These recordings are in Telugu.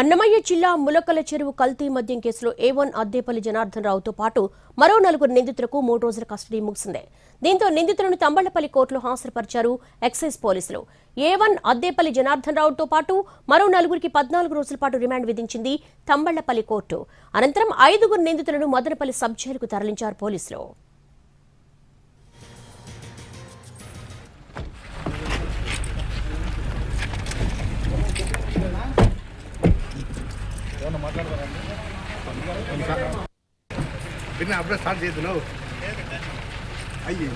అన్నమయ్య జిల్లా ములకల చెరువు కల్తీ మద్యం కేసులో ఏ వన్ అద్దేపల్లి జనార్దన్ రావుతో పాటు మరో నలుగురు నిందితులకు మూడు రోజుల కస్టడీ ముగిసింది. దీంతో నిందితులను తంబళ్ళపల్లి కోర్టులో హాజరుపరిచారు ఎక్సైజ్ పోలీసులు. ఏ వన్ అద్దేపల్లి జనార్దన్ రావుతో పాటు మరో నలుగురికి పద్నాలుగు రోజుల పాటు రిమాండ్ విధించింది తంబళ్ళపల్లి కోర్టు. అనంతరం ఐదుగురు నిందితులను మదనపల్లి సబ్ జైలుకు తరలించారు పోలీసులు. విన్నా అప్పుడే స్టార్ట్ చేస్తున్నావు. అయ్యో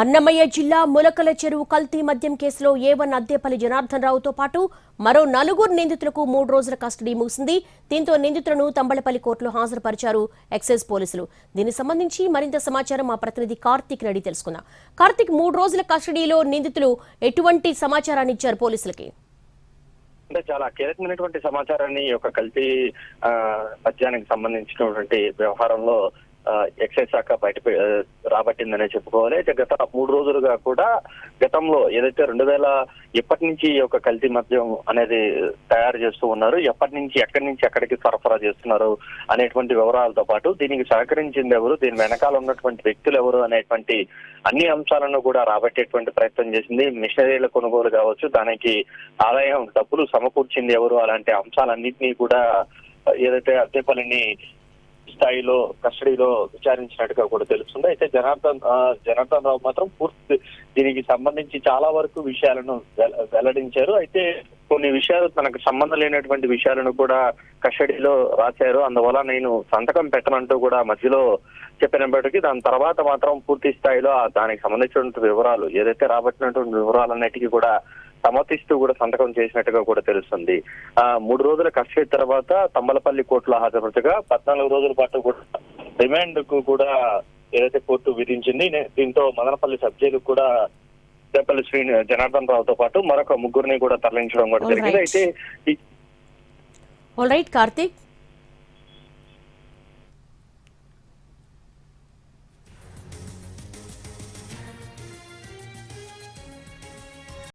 అన్నమయ్య జిల్లా ములకల చెరువు కల్తీ మద్యం కేసులో ఏ వన్ అద్దేపల్లి జనార్దన్ రావుతో పాటు మరో నలుగురు నిందితులకు మూడు రోజుల కస్టడీ ముగిసింది. దీంతో నిందితులను తంబళపల్లి కోర్టులో హాజరుపరిచారు ఎక్సైజ్ పోలీసులు. దీనికి సంబంధించి మరింత సమాచారం మా ప్రతినిధి కార్తీక్ రెడ్డి తెలుసుకుందాం. కార్తీక్ మూడు రోజుల కస్టడీలో నిందితులు ఎటువంటి సమాచారాన్ని ఇచ్చారు పోలీసులకి? అంటే చాలా కీలకమైనటువంటి సమాచారాన్ని ఈ యొక్క కల్తీ మద్యానికి సంబంధించినటువంటి వ్యవహారంలో ఎక్సైజ్ శాఖ బయట రాబట్టిందనే చెప్పుకోవాలి. అయితే గత మూడు రోజులుగా కూడా గతంలో ఏదైతే రెండు వేల ఎప్పటి నుంచి ఈ యొక్క కల్తీ మద్యం అనేది తయారు చేస్తూ ఉన్నారు ఎప్పటి నుంచి ఎక్కడి నుంచి ఎక్కడికి సరఫరా చేస్తున్నారు అనేటువంటి వివరాలతో పాటు దీనికి సహకరించింది ఎవరు దీని వెనకాల ఉన్నటువంటి వ్యక్తులు ఎవరు అనేటువంటి అన్ని అంశాలను కూడా రాబట్టేటువంటి ప్రయత్నం చేసింది. మిషనరీల కొనుగోలు కావచ్చు దానికి ఆదాయం డబ్బులు సమకూర్చింది ఎవరు అలాంటి అంశాలన్నింటినీ కూడా ఏదైతే అద్దెపల్లిని స్థాయిలో కస్టడీలో విచారించినట్టుగా కూడా తెలుస్తుంది. అయితే జనార్దన్ జనార్దన్ రావు మాత్రం పూర్తి దీనికి సంబంధించి చాలా వరకు విషయాలను వెల్ల- వెల్లడించారు. అయితే కొన్ని విషయాలు తనకు సంబంధం లేనటువంటి విషయాలను కూడా కస్టడీలో రాశారు. అందువల్ల నేను సంతకం పెట్టనంటూ కూడా మధ్యలో చెప్పినప్పటికీ దాని తర్వాత మాత్రం పూర్తి స్థాయిలో దానికి సంబంధించినటువంటి వివరాలు ఏదైతే రాబట్టినటువంటి వివరాలన్నిటికీ కూడా సమర్థిస్తూ కూడా సంతకం చేసినట్టుగా కూడా తెలుస్తుంది. ఆ మూడు రోజుల కస్టడీ తర్వాత తంబలపల్లి కోర్టులో హాజరుపరచగా పద్నాలుగు రోజుల పాటు కూడా రిమాండ్కు కూడా ఏదైతే కోర్టు విధించింది దీంతో మదనపల్లి సబ్ జైలుకు కూడా దేపల్లి శ్రీ జనార్దన్ రావుతో పాటు మరొక ముగ్గురిని కూడా తరలించడం కూడా జరిగింది. అయితే కార్తీక్.